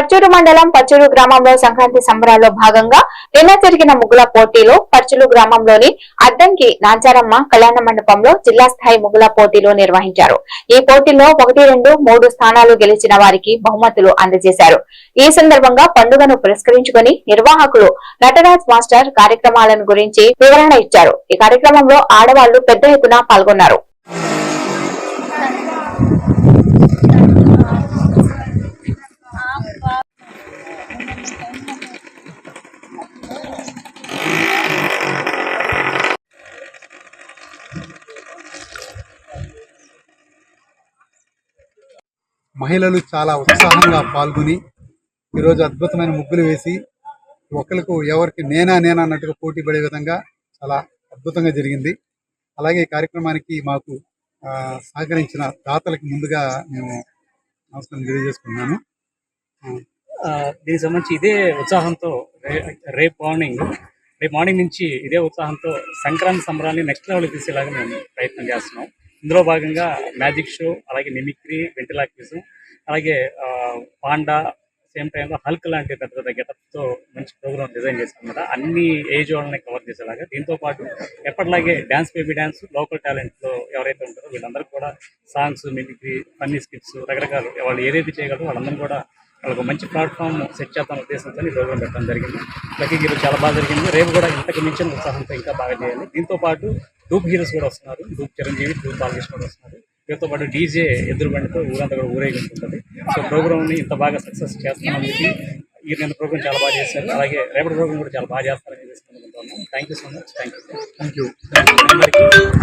పర్చూరు మండలం పర్చూరు గ్రామంలో సంక్రాంతి సంబరాల్లో భాగంగా నిన్న జరిగిన ముగ్గుల పోటీలో పర్చూరు గ్రామంలోని అద్దంకి నాంచారమ్మ కళ్యాణ మండపంలో జిల్లా స్థాయి ముగ్గుల పోటీలు నిర్వహించారు. ఈ పోటీలో ఒకటి రెండు మూడు స్థానాలు గెలిచిన వారికి బహుమతులు అందజేశారు. ఈ సందర్భంగా పండుగను పురస్కరించుకుని నిర్వాహకులు నటరాజ్ మాస్టర్ కార్యక్రమాలను గురించి వివరణ ఇచ్చారు. ఈ కార్యక్రమంలో ఆడవాళ్ళు పెద్ద ఎత్తున పాల్గొన్నారు. మహిళలు చాలా ఉత్సాహంగా పాల్గొని ఈరోజు అద్భుతమైన ముగ్గులు వేసి ఒకరికి ఎవరికి నేనా నేనా అన్నట్టుగా పోటీ పడే విధంగా చాలా అద్భుతంగా జరిగింది. అలాగే కార్యక్రమానికి మాకు సహకరించిన దాతలకి ముందుగా మేము నమస్కారం తెలియజేసుకున్నాను దీనికి సంబంధించి ఇదే ఉత్సాహంతో రే- రేపు మార్నింగ్ రేపు మార్నింగ్ నుంచి ఇదే ఉత్సాహంతో సంక్రాంతి సంబరాన్ని నెక్స్ట్ లెవెల్ తీసేలాగా మేము ప్రయత్నం చేస్తున్నాం. ఇందులో భాగంగా మ్యాజిక్ షో అలాగే మిమిక్రీ వెంటిలాక్విజం అలాగే ఆ, పాండా సేమ్ టైంలో హల్క్ లాంటి పెద్ద పెద్ద గెటప్తో మంచి ప్రోగ్రామ్ డిజైన్ చేస్తామన్నమాట అన్ని ఏజ్ వాళ్ళని కవర్ చేసేలాగా. దీంతో పాటు ఎప్పటిలాగే డ్యాన్స్ బేబీ డ్యాన్స్ లోకల్ టాలెంట్లో ఎవరైతే ఉంటారో వీళ్ళందరూ కూడా సాంగ్స్ మిమిక్రీ ఫన్నీ స్కిట్స్ రకరకాలు వాళ్ళు ఏదైతే చేయగలరో వాళ్ళందరూ కూడా వాళ్ళకు మంచి ప్లాట్ఫామ్ సెట్ చేద్దాం ఉద్దేశంతో ఈ ప్రోగ్రామ్ పెట్టడం జరిగింది. లక్కీ గీరు చాలా బాగా జరిగింది. రేపు కూడా ఇంతకు మించిన ఉత్సాహంతో ఇంకా బాగా చేయాలి. దీంతో పాటు డూప్ హీరోస్ కూడా వస్తున్నారు. డూప్ చిరంజీవి డూప్ బాలకృష్ణ కూడా వస్తున్నారు. వీటితో పాటు డీజే ఎదురు బండితో ఊరంతా కూడా ఊరేగించుంటుంది సో ప్రోగ్రామ్ని ఇంత బాగా సక్సెస్ చేస్తున్నందుకు ఈ రెండు ప్రోగ్రామ్ చాలా బాగా చేశారు. అలాగే రేపటి ప్రోగ్రామ్ కూడా చాలా బాగా చేస్తారని తెలుసుకుంటున్నాను thank you so much thank you thank you